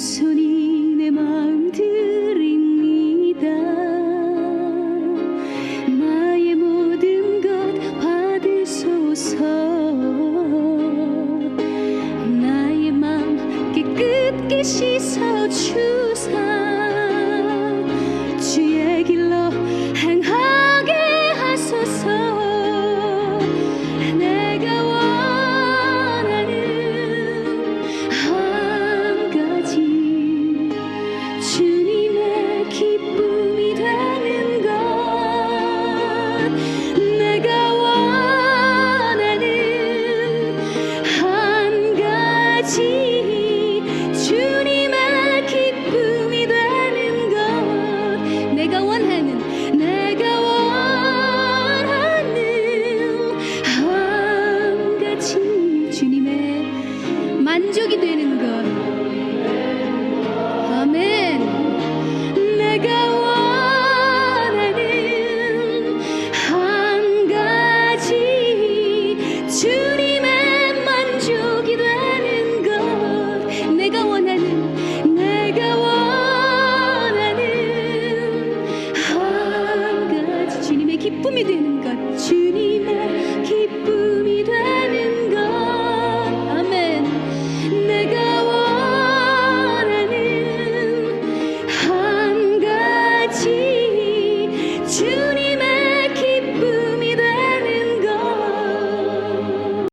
온순히 내 마음 드립니다. 나의 모든 것 받으소서. 나의 마음 깨끗이 씻어주사. 주의 길로 going 기쁨이 되는